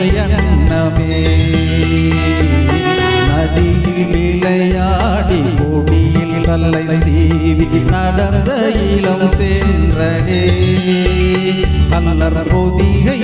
அன்னமே நதியில் விளையாடி கொடியில் தல்லை சீவி நடந்த இளம் தென்றனே. அல்லர் பொதிகை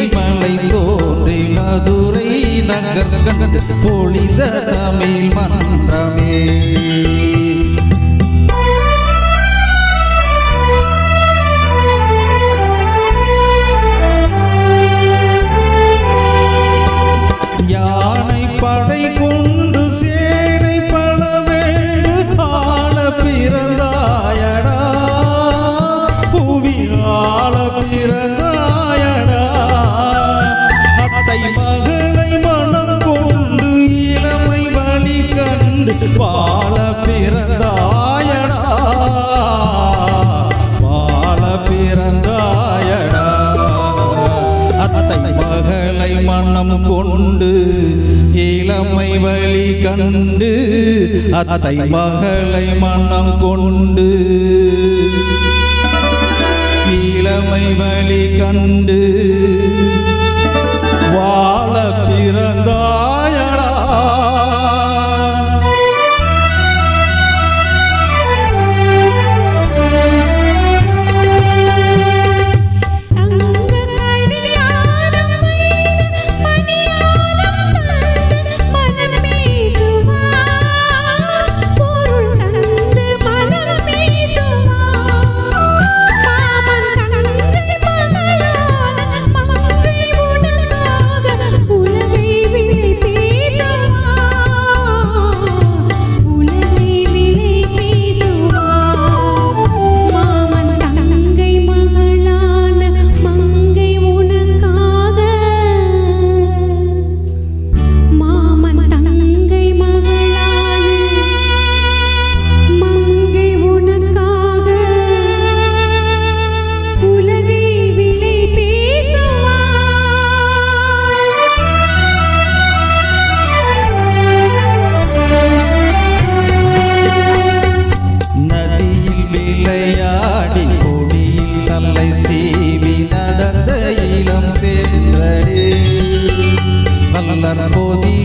மனம் கொண்டு இளமை வழி கண்டு அத்தை மகளை மனம் கொண்டு. இளமை வழி கண்டு আল্লাহর প্রদীপ